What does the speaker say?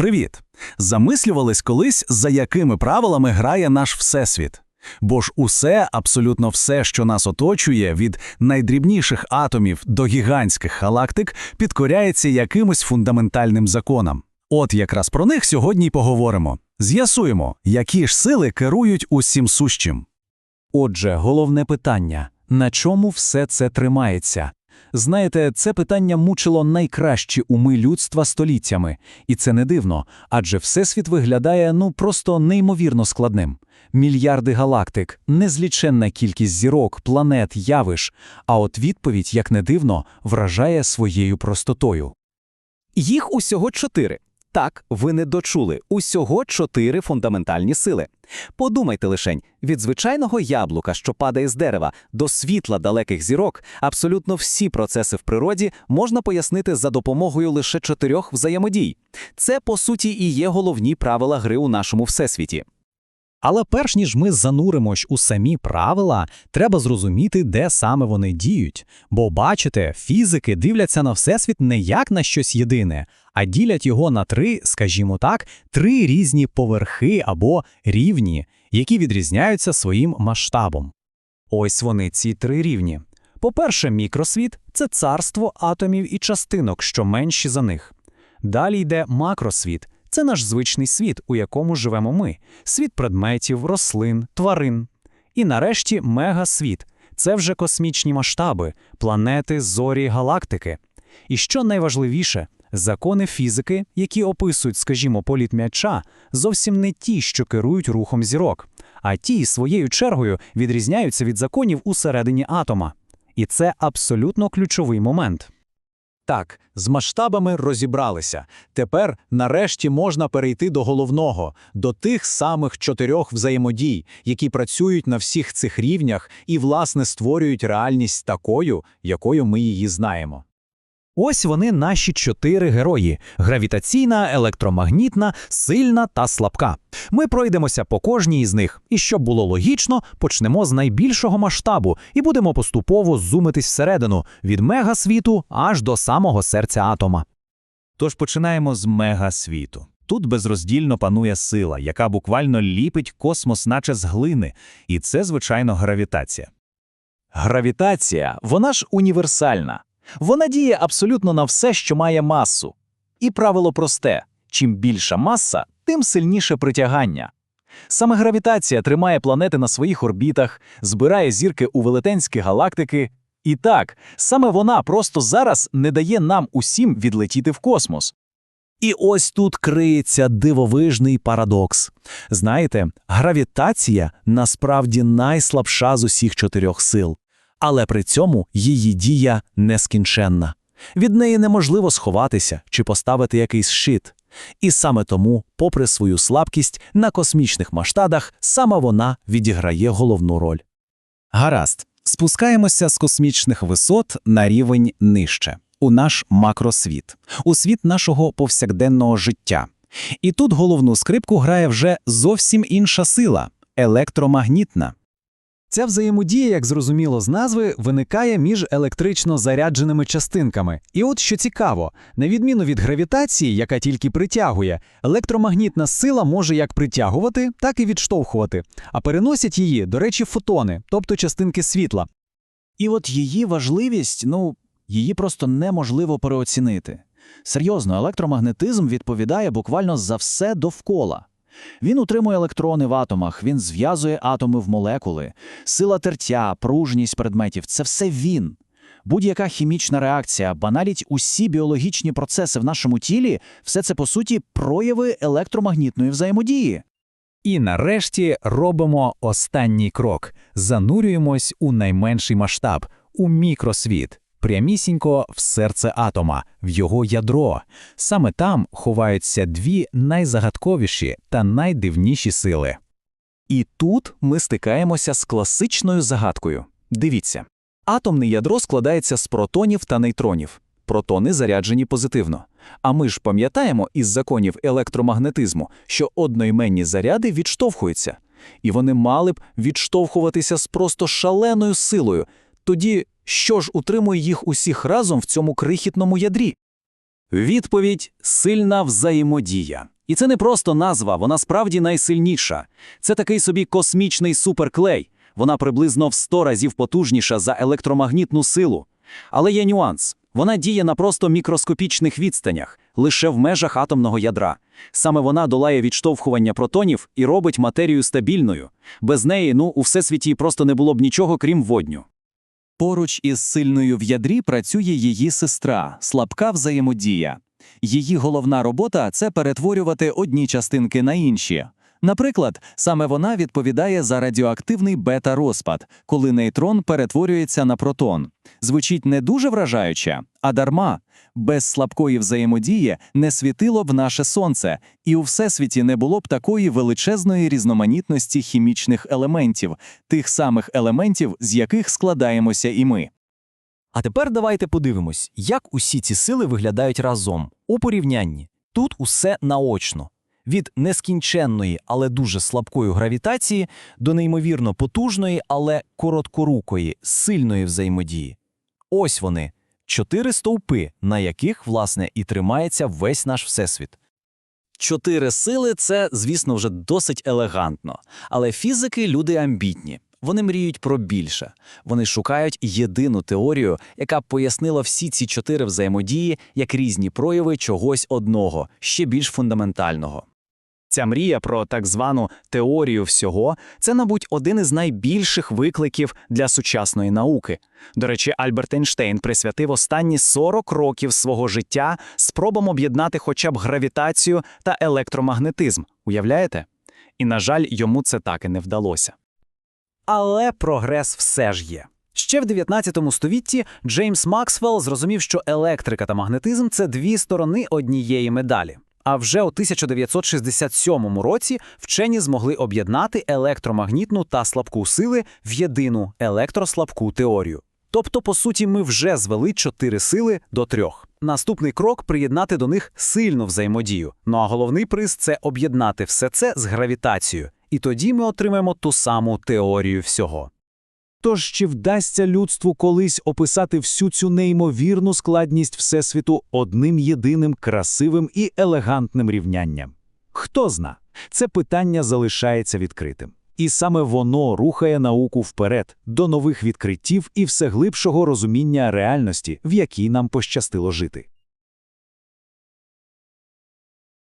Привіт! Замислювались колись, за якими правилами грає наш Всесвіт? Бо ж усе, абсолютно все, що нас оточує, від найдрібніших атомів до гігантських галактик, підкоряється якимось фундаментальним законам. От якраз про них сьогодні й поговоримо. З'ясуємо, які ж сили керують усім сущим. Отже, головне питання на чому все це тримається? Знаєте, це питання мучило найкращі уми людства століттями, і це не дивно, адже Всесвіт виглядає ну просто неймовірно складним. Мільярди галактик, незліченна кількість зірок, планет, явиш. А от відповідь, як не дивно, вражає своєю простотою. Їх усього чотири. Так, ви не дочули. Усього чотири фундаментальні сили. Подумайте лишень, від звичайного яблука, що падає з дерева, до світла далеких зірок, абсолютно всі процеси в природі можна пояснити за допомогою лише чотирьох взаємодій. Це, по суті, і є головні правила гри у нашому всесвіті. Але перш ніж ми зануримось у самі правила, треба зрозуміти, де саме вони діють. Бо, бачите, фізики дивляться на всесвіт не як на щось єдине, а ділять його на три, скажімо так, три різні поверхи або рівні, які відрізняються своїм масштабом. Ось вони, ці три рівні. По-перше, мікросвіт це царство атомів і частинок, що менші за них. Далі йде макросвіт це наш звичний світ, у якому живемо ми, світ предметів, рослин, тварин. І нарешті мегасвіт це вже космічні масштаби, планети, зорі, галактики. І що найважливіше, закони фізики, які описують, скажімо, політ м'яча, зовсім не ті, що керують рухом зірок, а ті, своєю чергою, відрізняються від законів усередині атома. І це абсолютно ключовий момент. Так, з масштабами розібралися. Тепер, нарешті, можна перейти до головного, до тих самих чотирьох взаємодій, які працюють на всіх цих рівнях і, власне, створюють реальність такою, якою ми її знаємо. Ось вони наші чотири герої: гравітаційна, електромагнітна, сильна та слабка. Ми пройдемося по кожній із них, і щоб було логічно, почнемо з найбільшого масштабу і будемо поступово зумитись всередину від мегасвіту аж до самого серця атома. Тож починаємо з мегасвіту. Тут безроздільно панує сила, яка буквально ліпить космос, наче з глини, і це, звичайно, гравітація. Гравітація, вона ж універсальна. Вона діє абсолютно на все, що має масу. І правило просте: чим більша маса, тим сильніше притягання. Саме гравітація тримає планети на своїх орбітах, збирає зірки у велетенські галактики. І так, саме вона просто зараз не дає нам усім відлетіти в космос. І ось тут криється дивовижний парадокс. Знаєте, гравітація насправді найслабша з усіх чотирьох сил, але при цьому її дія нескінченна. Від неї неможливо сховатися чи поставити якийсь щит. І саме тому, попри свою слабкість, на космічних масштабах саме вона відіграє головну роль. Гаразд, спускаємося з космічних висот на рівень нижче, у наш макросвіт, у світ нашого повсякденного життя. І тут головну скрипку грає вже зовсім інша сила електромагнітна. Ця взаємодія, як зрозуміло з назви, виникає між електрично зарядженими частинками. І от що цікаво, на відміну від гравітації, яка тільки притягує, електромагнітна сила може як притягувати, так і відштовхувати, а переносять її, до речі, фотони, тобто частинки світла. І от її важливість, ну, її просто неможливо переоцінити. Серйозно, електромагнетизм відповідає буквально за все довкола. Він утримує електрони в атомах, він зв'язує атоми в молекули, сила тертя, пружність предметів це все він. Будь-яка хімічна реакція, ба навіть усі біологічні процеси в нашому тілі, все це по суті прояви електромагнітної взаємодії. І нарешті робимо останній крок: занурюємось у найменший масштаб, у мікросвіт, прямісінько в серце атома, в його ядро. Саме там ховаються дві найзагадковіші та найдивніші сили. І тут ми стикаємося з класичною загадкою. Дивіться, атомне ядро складається з протонів та нейтронів. Протони заряджені позитивно. А ми ж пам'ятаємо із законів електромагнетизму, що одноіменні заряди відштовхуються, і вони мали б відштовхуватися з просто шаленою силою. Тоді що ж утримує їх усіх разом в цьому крихітному ядрі? Відповідь сильна взаємодія. І це не просто назва, вона справді найсильніша. Це такий собі космічний суперклей. Вона приблизно в 100 разів потужніша за електромагнітну силу. Але є нюанс. Вона діє на просто мікроскопічних відстанях, лише в межах атомного ядра. Саме вона долає відштовхування протонів і робить матерію стабільною. Без неї, ну, у всесвіті просто не було б нічого, крім водню. Поруч із сильною в ядрі працює її сестра, слабка взаємодія. Її головна робота це перетворювати одні частинки на інші. Наприклад, саме вона відповідає за радіоактивний бета-розпад, коли нейтрон перетворюється на протон. Звучить не дуже вражаюче, а дарма. Без слабкої взаємодії не світило б наше сонце, і у всесвіті не було б такої величезної різноманітності хімічних елементів, тих самих елементів, з яких складаємося і ми. А тепер давайте подивимось, як усі ці сили виглядають разом у порівнянні. Тут усе наочно. Від нескінченної, але дуже слабкої гравітації до неймовірно потужної, але короткорукої, сильної взаємодії. Ось вони чотири стовпи, на яких, власне, і тримається весь наш всесвіт. Чотири сили це, звісно, вже досить елегантно. Але фізики люди амбітні. Вони мріють про більше. Вони шукають єдину теорію, яка б пояснила всі ці чотири взаємодії як різні прояви чогось одного, ще більш фундаментального. Ця мрія про так звану теорію всього це, мабуть, один із найбільших викликів для сучасної науки. До речі, Альберт Ейнштейн присвятив останні 40 років свого життя спробам об'єднати хоча б гравітацію та електромагнетизм. Уявляєте? І, на жаль, йому це так і не вдалося. Але прогрес все ж є. Ще в 19 столітті Джеймс Максвелл зрозумів, що електрика та магнетизм це дві сторони однієї медалі. А вже у 1967 році вчені змогли об'єднати електромагнітну та слабку сили в єдину електрослабку теорію. Тобто, по суті, ми вже звели чотири сили до трьох. Наступний крок приєднати до них сильну взаємодію. Ну а головний приз це об'єднати все це з гравітацією. І тоді ми отримаємо ту саму теорію всього. Тож чи вдасться людству колись описати всю цю неймовірну складність Всесвіту одним єдиним красивим і елегантним рівнянням? Хто зна, це питання залишається відкритим. І саме воно рухає науку вперед до нових відкриттів і все глибшого розуміння реальності, в якій нам пощастило жити.